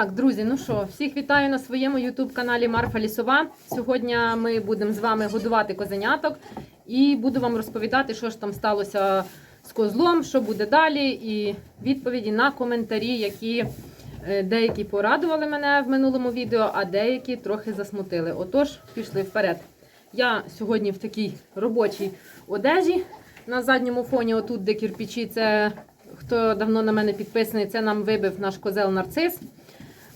Так, друзі, ну що, всіх вітаю на своєму YouTube каналі Марфа Лісова. Сьогодні ми будемо з вами годувати козеняток і буду вам розповідати, що ж там сталося з козлом, що буде далі, і відповіді на коментарі, які е, деякі порадували мене в минулому відео, а деякі трохи засмутили. Отож, пішли вперед. Я сьогодні в такій робочій одежі. На задньому фоні, отут, де кірпічі, це хто давно на мене підписаний, це нам вибив наш козел нарцис.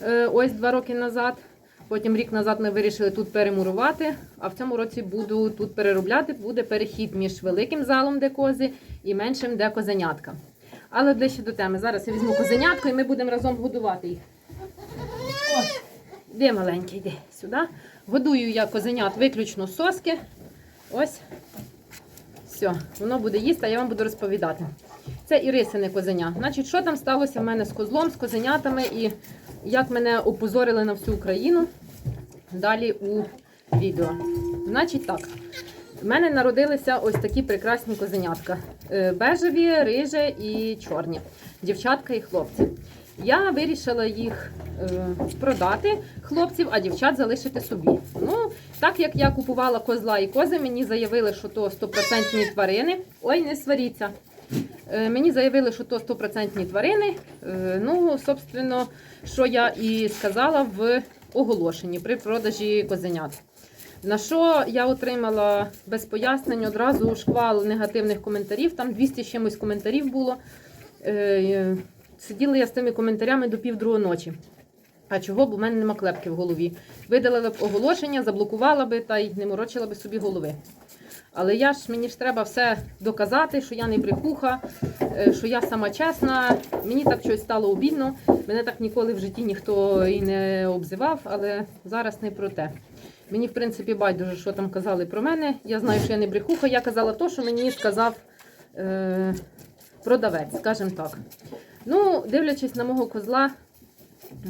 Е, ось два роки назад. Потім рік назад ми вирішили тут перемурувати, а в цьому році буду тут переробляти. Буде перехід між великим залом, де кози, і меншим, де козенятка. Але ближче до теми. Зараз я візьму козенятку і ми будемо разом годувати їх. Ось, де маленький, йди сюди. Годую я козенят виключно соски. Ось. Все, воно буде їсти, а я вам буду розповідати. Це Ірисине козеня. Значить, що там сталося в мене з козлом, з козенятами і як мене опозорили на всю Україну. Далі у відео. Значить так, в мене народилися ось такі прекрасні козенятка. Е, Бежеві, риже і чорні. Дівчатка і хлопці. Я вирішила їх е, продати хлопців, а дівчат залишити собі. Ну, так як я купувала козла і кози, мені заявили, що то 100% тварини. Ой, не сваріться. Е, Мені заявили, що то 100% тварини. Е, Ну, собственно, що я і сказала в оголошенні при продажі козенят. На що я отримала без пояснень одразу шквал негативних коментарів. Там 200 з чимось коментарів було. Е, Сиділа я з тими коментарями до півдругої ночі. А чого? Бо в мене нема клепки в голові. Видалила б оголошення, заблокувала би та й не морочила би собі голови. Але я ж мені ж треба все доказати, що я не брехуха, е, що я сама чесна. Мені так щось стало обідно. Мене так ніколи в житті ніхто і не обзивав, але зараз не про те. Мені, в принципі, байдуже, що там казали про мене. Я знаю, що я не брехуха. Я казала то, що мені сказав е, продавець, скажімо так. Ну, дивлячись на мого козла,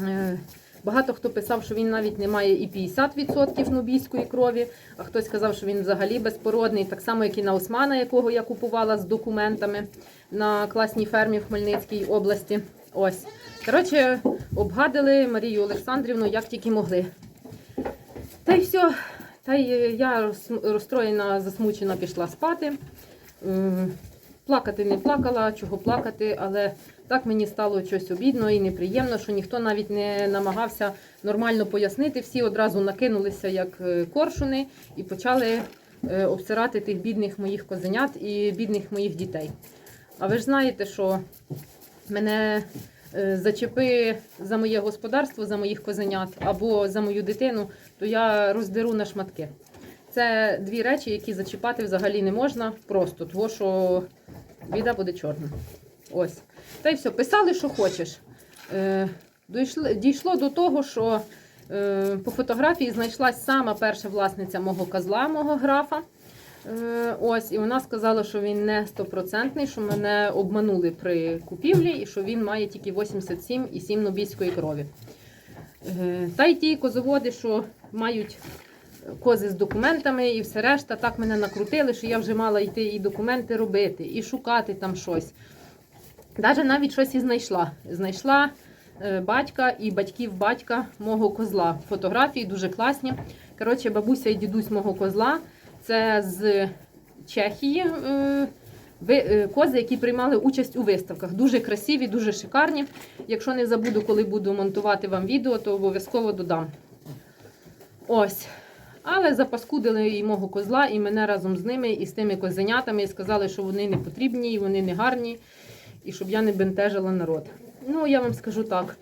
е, багато хто писав, що він навіть не має і 50% нубійської крові, а хтось сказав, що він взагалі безпородний, так само, як і на Османа, якого я купувала з документами на класній фермі в Хмельницькій області. Ось. Коротше, обгадили Марію Олександрівну як тільки могли. Та й все. Та й я роз- розстроєна, засмучена, пішла спати. Плакати не плакала, чого плакати, але так мені стало щось обідно і неприємно, що ніхто навіть не намагався нормально пояснити. Всі одразу накинулися як е, коршуни і почали е, обсирати тих бідних моїх козенят і бідних моїх дітей. А ви ж знаєте, що мене е, зачепи за моє господарство, за моїх козенят або за мою дитину, то я роздеру на шматки. Це дві речі, які зачіпати взагалі не можна, просто того, що біда буде чорна. Ось. Та й все, писали, що хочеш. Е, дійшло, дійшло до того, що е, по фотографії знайшлась сама перша власниця мого козла, мого графа. Е, ось, і вона сказала, що він не стопроцентний, що мене обманули при купівлі і що він має тільки 87,7 нобійської крові. Е, Та й ті козоводи, що мають кози з документами і все решта, так мене накрутили, що я вже мала йти і документи робити, і шукати там щось. Навіть навіть щось і знайшла. Знайшла е, батька і батьків батька мого козла. Фотографії дуже класні. Коротше, бабуся і дідусь мого козла це з Чехії. е, е, Кози, які приймали участь у виставках. Дуже красиві, дуже шикарні. Якщо не забуду, коли буду монтувати вам відео, то обов'язково додам. Ось. Але запаскудили і мого козла, і мене разом з ними, і з тими козенятами, і сказали, що вони не потрібні, і вони не гарні, і щоб я не бентежила народ. Ну, я вам скажу так.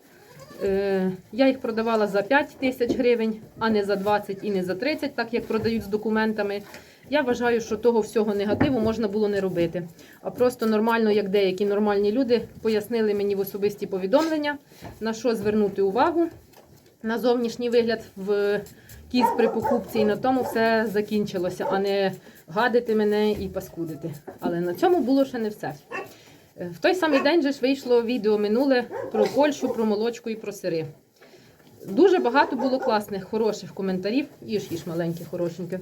Е, я їх продавала за 5 тисяч гривень, а не за 20 і не за 30, так як продають з документами. Я вважаю, що того всього негативу можна було не робити. А просто нормально, як деякі нормальні люди, пояснили мені в особисті повідомлення, на що звернути увагу на зовнішній вигляд в кіз при покупці, і на тому все закінчилося, а не гадити мене і паскудити. Але на цьому було ще не все. Е, В той самий день же ж вийшло відео минуле про Польщу, про молочку і про сири. Дуже багато було класних, хороших коментарів. Їж, їж маленькі, хорошеньке.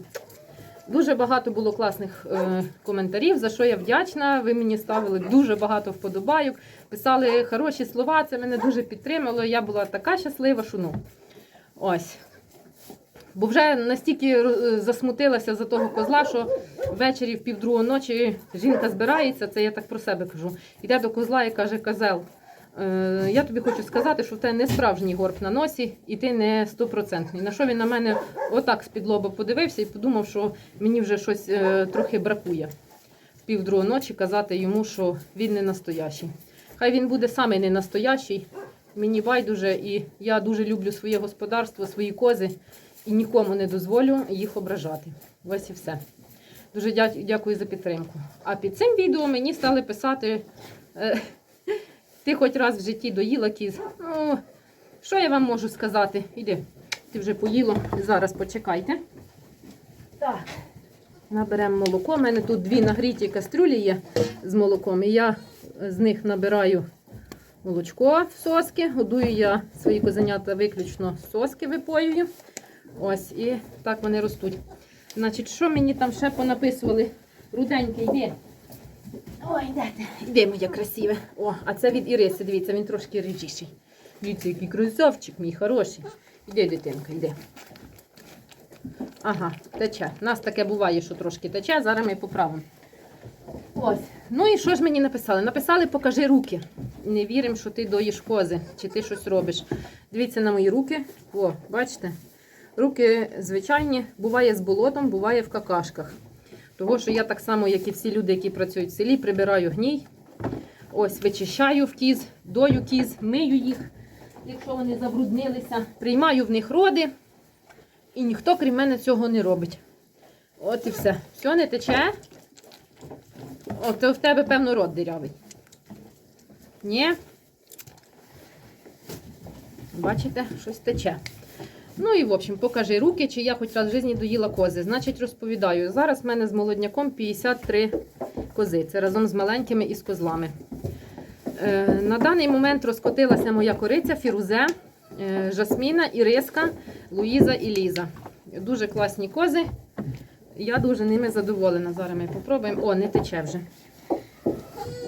Дуже багато було класних е, коментарів, за що я вдячна. Ви мені ставили дуже багато вподобайок, писали хороші слова, це мене дуже підтримало. Я була така щаслива, що ну. Ось. Бо вже настільки е, засмутилася за того козла, що ввечері в півдругої ночі жінка збирається, це я так про себе кажу. Йде до козла і каже: Козел, е, я тобі хочу сказати, що в тебе не справжній горб на носі, і ти не стопроцентний. На що він на мене отак з-під лоба подивився і подумав, що мені вже щось е, трохи бракує. В півдругої ночі казати йому, що він не настоящий. Хай він буде саме не настоящий. Мені байдуже, і я дуже люблю своє господарство, свої кози і нікому не дозволю їх ображати. Ось і все. Дуже дякую за підтримку. А під цим відео мені стали писати: е, ти хоч раз в житті доїла кіз. Ну, що я вам можу сказати? Іди, ти вже поїла. Зараз почекайте. Так. Наберемо молоко. У мене тут дві нагріті кастрюлі є з молоком. І я з них набираю молочко в соски. Годую я свої козенята виключно соски випоюю. Ось, і так вони ростуть. Значить, що мені там ще понаписували? Руденький, йди. Ой, де ти? Іди, моя красиве. О, а це від Іриси, дивіться, він трошки рижіший. Дивіться, який красавчик мій хороший. Іди, дитинка, йди. Ага, тече. У нас таке буває, що трошки тече, зараз ми поправимо. Ось. Ну і що ж мені написали? Написали, покажи руки. Не віримо, що ти доїш кози, чи ти щось робиш. Дивіться на мої руки. О, бачите? Руки звичайні, буває з болотом, буває в какашках. Того, що я так само, як і всі люди, які працюють в селі, прибираю гній. Ось, вичищаю в кіз, дою кіз, мию їх, якщо вони забруднилися. Приймаю в них роди. І ніхто, крім мене, цього не робить. От і все. Все не тече. О, то в тебе, певно, рот дирявий. Ні? Бачите, щось тече. Ну і в общем, покажи руки, чи я хоч раз в житті доїла кози. Значить, розповідаю. Зараз в мене з молодняком 53 кози. Це разом з маленькими і з козлами. Е, на даний момент розкотилася моя кориця Фірузе, е, Жасміна, Іриска, Луїза і Ліза. Дуже класні кози. Я дуже ними задоволена. Зараз ми попробуємо. О, не тече вже.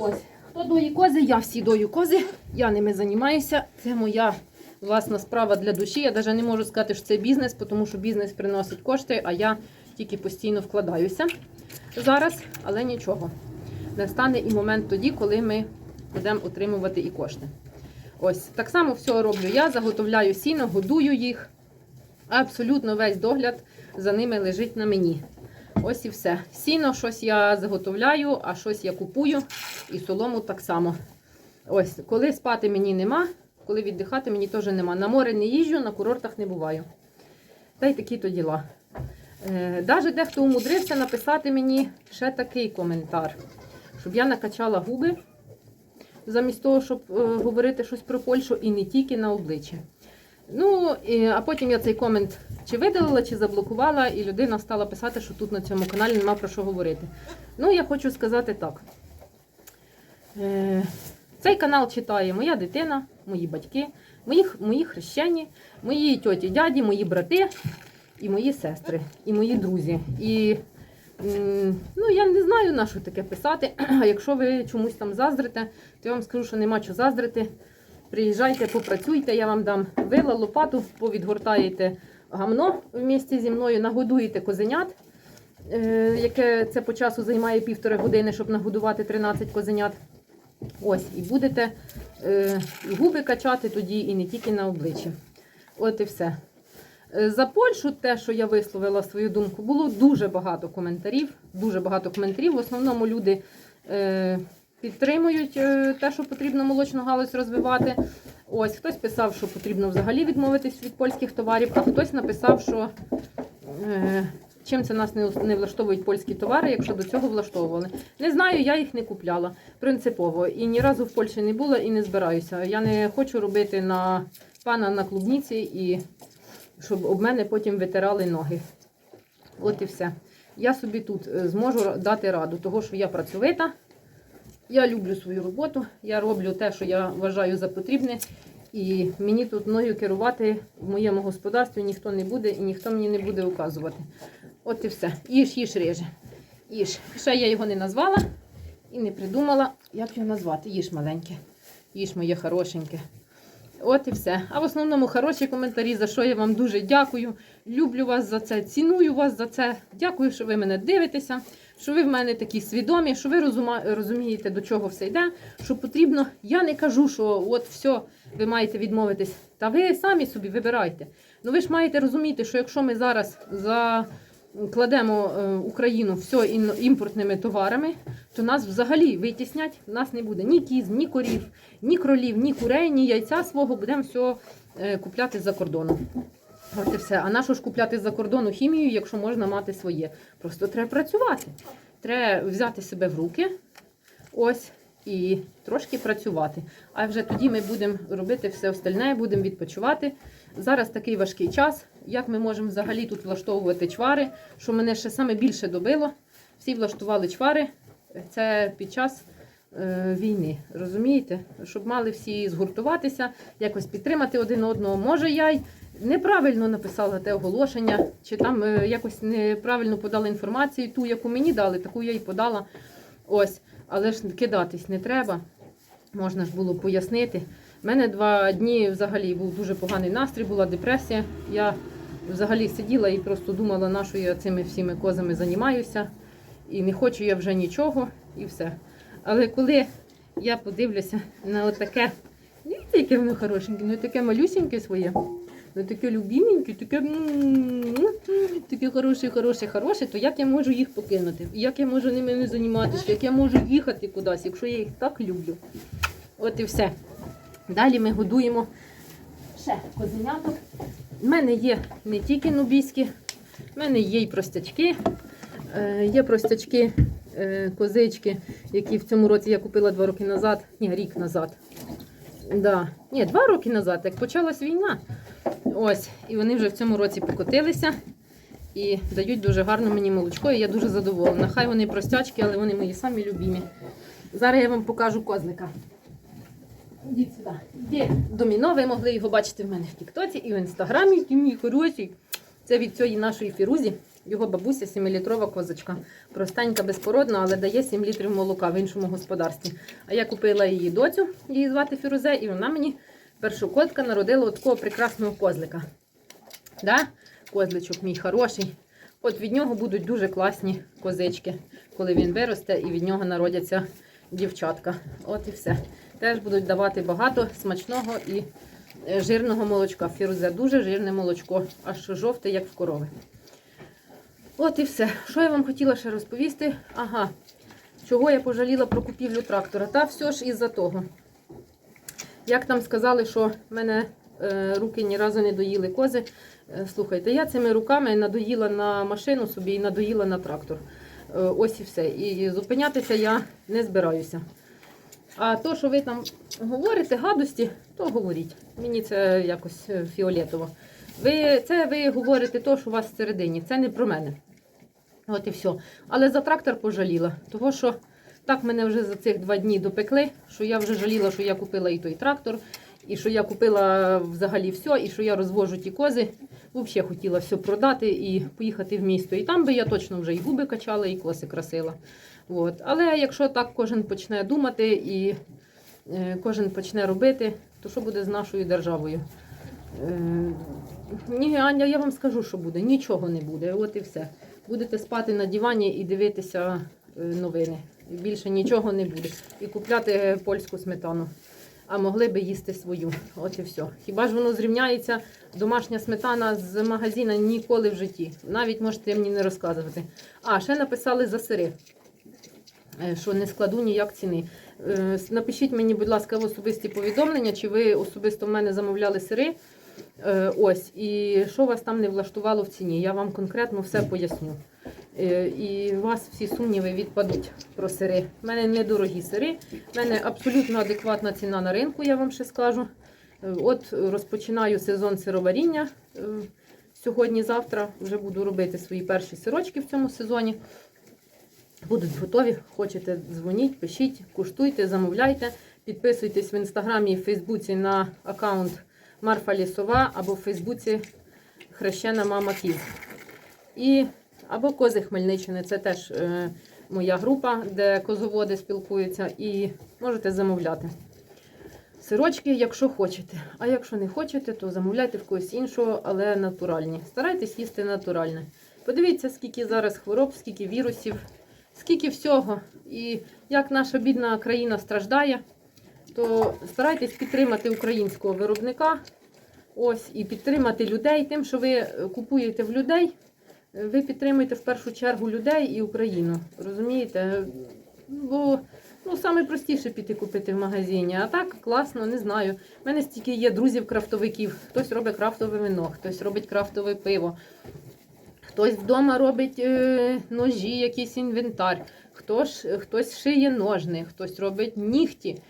Ось. Хто дої кози? Я всі дою кози. Я ними займаюся. Це моя власна справа для душі. Я навіть не можу сказати, що це бізнес, тому що бізнес приносить кошти, а я тільки постійно вкладаюся зараз, але нічого. Настане і момент тоді, коли ми будемо отримувати і кошти. Ось так само все роблю я, заготовляю сіно, годую їх. Абсолютно весь догляд за ними лежить на мені. Ось і все. Сіно щось я заготовляю, а щось я купую. І солому так само. Ось, коли спати мені нема, коли віддихати мені теж нема. На море не їжджу, на курортах не буваю. Та й такі то діла. Е, Даже дехто умудрився написати мені ще такий коментар, щоб я накачала губи, замість того, щоб е, говорити щось про Польщу, і не тільки на обличчі. Ну, а потім я цей комент чи видалила, чи заблокувала, і людина стала писати, що тут на цьому каналі нема про що говорити. Ну, я хочу сказати так. Е, цей канал читає моя дитина, мої батьки, мої, мої хрещені, мої тьоті, дяді, мої брати і мої сестри, і мої друзі. І ну, я не знаю, на що таке писати. А якщо ви чомусь там заздрите, то я вам скажу, що нема чого заздрити. Приїжджайте, попрацюйте, я вам дам вила, лопату, повідгортаєте гамно в місті зі мною, нагодуєте козенят, е, яке це по часу займає півтори години, щоб нагодувати 13 козенят. Ось, і будете губи качати тоді, і не тільки на обличчі. От і все. Е, За Польщу, те, що я висловила свою думку, було дуже багато коментарів. Дуже багато коментарів. В основному люди е, підтримують е, те, що потрібно молочну галузь розвивати. Ось хтось писав, що потрібно взагалі відмовитись від польських товарів, а хтось написав, що е, чим це нас не, влаштовують польські товари, якщо до цього влаштовували. Не знаю, я їх не купляла принципово. І ні разу в Польщі не була і не збираюся. Я не хочу робити на пана на клубніці і щоб об мене потім витирали ноги. От і все. Я собі тут е, зможу дати раду, того що я працьовита. Я люблю свою роботу, я роблю те, що я вважаю за потрібне, і мені тут мною керувати в моєму господарстві ніхто не буде і ніхто мені не буде указувати. От і все. Їж, їж реже. Їж. Ще я його не назвала і не придумала, як його назвати. Їж маленьке. Їж моє хорошеньке. От і все. А в основному хороші коментарі, за що я вам дуже дякую. Люблю вас за це, ціную вас за це. Дякую, що ви мене дивитеся, що ви в мене такі свідомі, що ви розумієте, до чого все йде, що потрібно. Я не кажу, що от все, ви маєте відмовитись. Та ви самі собі вибирайте. Ну ви ж маєте розуміти, що якщо ми зараз закладемо е, Україну все імпортними товарами, то нас взагалі витіснять, нас не буде ні кіз, ні корів, ні кролів, ні курей, ні яйця свого будемо все купляти за кордоном. От і все. А нащо ж купляти за кордону хімію, якщо можна мати своє? Просто треба працювати. Треба взяти себе в руки. Ось. І трошки працювати. А вже тоді ми будемо робити все остальне, будемо відпочивати. Зараз такий важкий час. Як ми можемо взагалі тут влаштовувати чвари, що мене ще саме більше добило. Всі влаштували чвари. Це під час е, війни. Розумієте? Щоб мали всі згуртуватися, якось підтримати один одного. Може, я й неправильно написала те оголошення, чи там е, якось неправильно подала інформацію, ту, яку мені дали, таку я й подала. Ось. Але ж кидатись не треба. Можна ж було пояснити. У мене два дні взагалі був дуже поганий настрій, була депресія. Я взагалі сиділа і просто думала, на що я цими всіми козами займаюся. І не хочу я вже нічого, і все. Але коли я подивлюся на таке, дивіться, яке воно хорошеньке, ну таке малюсеньке своє, ну таке любіменьке, таке, м, таке хороше, хороше, хороше, то як я можу їх покинути? Як я можу ними не займатися? Як я можу їхати кудись, якщо я їх так люблю? От і все. Далі ми годуємо ще козеняток. У мене є не тільки нубійські, в мене є й простячки. Е, Є простячки, е, козички, які в цьому році я купила два роки назад, ні, рік назад. Да. Ні, два роки назад, як почалась війна. Ось, і вони вже в цьому році покотилися і дають дуже гарно мені молочко, і я дуже задоволена. Хай вони простячки, але вони мої самі любімі. Зараз я вам покажу козлика. Є доміно, ви могли його бачити в мене в Тіктоці і в інстаграмі, який мій хороший. Це від цієї нашої фірузі. Його бабуся 7-літрова козочка. Простенька, безпородна, але дає 7 літрів молока в іншому господарстві. А я купила її доцю, її звати Фірузе, і вона мені першокотка народила от такого прекрасного козлика. Да? Козличок мій хороший. От від нього будуть дуже класні козички, коли він виросте і від нього народяться дівчатка. От і все. Теж будуть давати багато смачного і е, жирного молочка. Фірузе дуже жирне молочко, аж жовте, як в корови. От і все. Що я вам хотіла ще розповісти? Ага, чого я пожаліла про купівлю трактора? Та все ж із-за того. Як там сказали, що мене е, руки ні разу не доїли кози. Е, слухайте, я цими руками надоїла на машину собі і надоїла на трактор. Ось і все. І зупинятися я не збираюся. А то, що ви там говорите, гадості, то говоріть. Мені це якось е, фіолетово. Ви, це ви говорите то, що у вас всередині. Це не про мене. От і все. Але за трактор пожаліла. Того, що так мене вже за цих два дні допекли, що я вже жаліла, що я купила і той трактор, і що я купила взагалі все, і що я розвожу ті кози. Взагалі хотіла все продати і поїхати в місто. І там би я точно вже і губи качала, і коси красила. От. Але якщо так кожен почне думати і е, кожен почне робити, то що буде з нашою державою? Е, ні, Аня, я вам скажу, що буде. Нічого не буде. От і все. Будете спати на дивані і дивитися е, новини. Більше нічого не буде. І купляти польську сметану. А могли би їсти свою. От і все. Хіба ж воно зрівняється домашня сметана з магазина ніколи в житті. Навіть можете мені не розказувати. А, ще написали за сири. Е, Що не складу ніяк ціни. Е, Напишіть мені, будь ласка, в особисті повідомлення, чи ви особисто в мене замовляли сири. Е, Ось, і що вас там не влаштувало в ціні. Я вам конкретно все поясню. І у вас всі сумніви відпадуть про сири. У мене недорогі сири, в мене абсолютно адекватна ціна на ринку, я вам ще скажу. От розпочинаю сезон сироваріння. Сьогодні-завтра вже буду робити свої перші сирочки в цьому сезоні. Будуть готові. Хочете, дзвоніть, пишіть, куштуйте, замовляйте. Підписуйтесь в інстаграмі і Фейсбуці на аккаунт Марфа Лісова або в Фейсбуці Хрещена Мама Кіз. І Або кози Хмельниччини. Це теж е, моя група, де козоводи спілкуються, і можете замовляти. Сирочки, якщо хочете. А якщо не хочете, то замовляйте в когось іншого, але натуральні. Старайтесь їсти натуральне. Подивіться, скільки зараз хвороб, скільки вірусів, скільки всього. І як наша бідна країна страждає, то старайтесь підтримати українського виробника. Ось, і підтримати людей тим, що ви купуєте в людей. Ви підтримуєте в першу чергу людей і Україну. Розумієте? Бо ну, саме піти купити в магазині. А так класно, не знаю. У мене стільки є друзів-крафтовиків. Хтось робить крафтове вино, хтось робить крафтове пиво, хтось вдома робить е, ножі, якийсь інвентар, хтось, хтось шиє ножни, хтось робить нігті.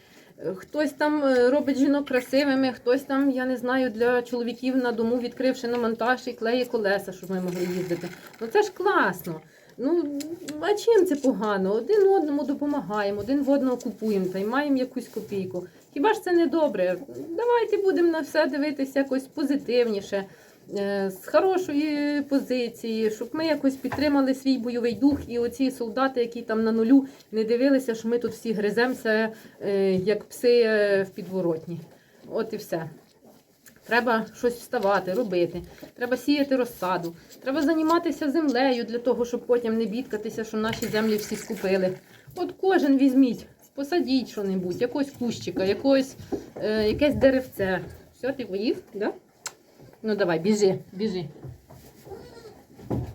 Хтось там е, робить жінок красивими, хтось там, я не знаю, для чоловіків на дому відкривши на монтаж і клеє колеса, щоб ми могли їздити. Ну це ж класно. Ну, а чим це погано? Один одному допомагаємо, один в одного купуємо та й маємо якусь копійку. Хіба ж це не добре? Давайте будемо на все дивитися якось позитивніше, з хорошої позиції, щоб ми якось підтримали свій бойовий дух і оці солдати, які там на нулю, не дивилися, що ми тут всі гриземося, е, як пси е, в підворотні. От і все. Треба щось вставати, робити. Треба сіяти розсаду. Треба займатися землею для того, щоб потім не бідкатися, що наші землі всі скупили. От кожен візьміть, посадіть що-небудь, якогось кущика, якогось, е, якесь деревце. Все, ти поїв? Да? Ну давай, біжи, біжи.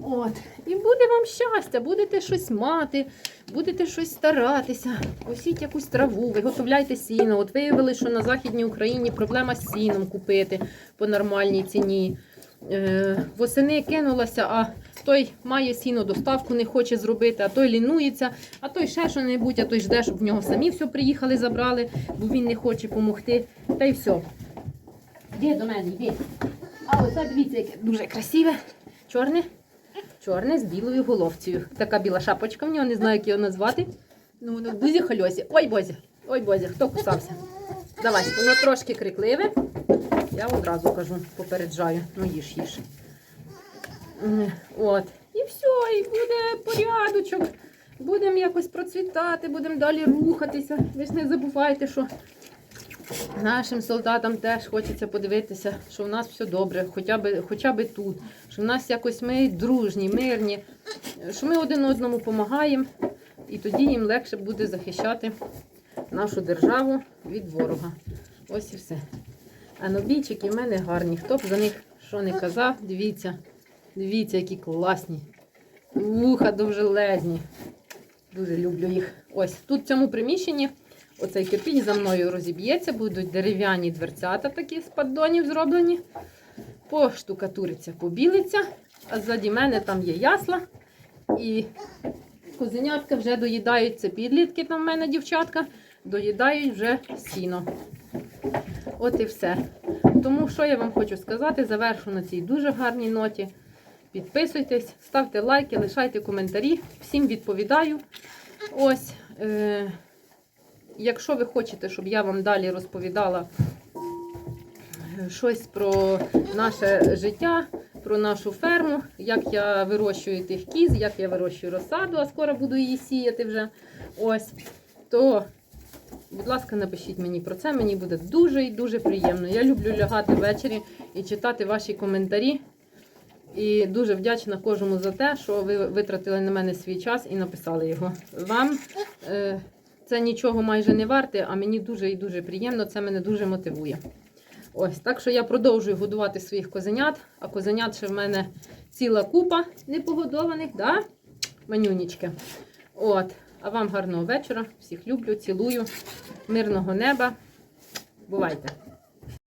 От. І буде вам щастя, будете щось мати, будете щось старатися, посіть якусь траву, виготовляйте сіно. От виявили, що на Західній Україні проблема з сіном купити по нормальній ціні. Е, восени кинулася, а той має сіно, доставку не хоче зробити, а той лінується, а той ще що-небудь, а той жде, щоб в нього самі все приїхали, забрали, бо він не хоче допомогти. Та й все. Йди до мене, йди. А оце дивіться, яке дуже красиве. Чорне. Чорне з білою головцею. Така біла шапочка в нього, не знаю, як його назвати. Ну, воно в дузі хальосі. Ой, Бозі, ой, Бозі, хто кусався? Давай, воно трошки крикливе. Я одразу кажу, попереджаю. Ну, їж, їж. От. І все, і буде порядочок. Будемо якось процвітати, будемо далі рухатися. Ви ж не забувайте, що Нашим солдатам теж хочеться подивитися, що в нас все добре, хоча б, хоча б тут, що в нас якось ми дружні, мирні, що ми один одному допомагаємо, і тоді їм легше буде захищати нашу державу від ворога. Ось і все. А нобійчики в мене гарні. Хто б за них що не казав, дивіться, дивіться, які класні. Вуха довжелезні. Дуже люблю їх. Ось тут в цьому приміщенні. Оцей кирпіч за мною розіб'ється, будуть дерев'яні дверцята такі з поддонів зроблені. Поштукатуриться, побілиться, а ззаді мене там є ясла. І козенятка вже доїдають, це підлітки там в мене дівчатка, доїдають вже сіно. От і все. Тому що я вам хочу сказати, завершу на цій дуже гарній ноті. Підписуйтесь, ставте лайки, лишайте коментарі. Всім відповідаю. Ось. Е- Якщо ви хочете, щоб я вам далі розповідала е, щось про наше життя, про нашу ферму, як я вирощую тих кіз, як я вирощую розсаду, а скоро буду її сіяти вже. Ось, то, будь ласка, напишіть мені про це. Мені буде дуже і дуже приємно. Я люблю лягати ввечері і читати ваші коментарі. І дуже вдячна кожному за те, що ви витратили на мене свій час і написали його. Вам е, це нічого майже не варте, а мені дуже і дуже приємно, це мене дуже мотивує. Ось, так що я продовжую годувати своїх козенят, а козенят ще в мене ціла купа непогодованих, да? манюнічки. От. А вам гарного вечора. Всіх люблю, цілую, мирного неба. Бувайте!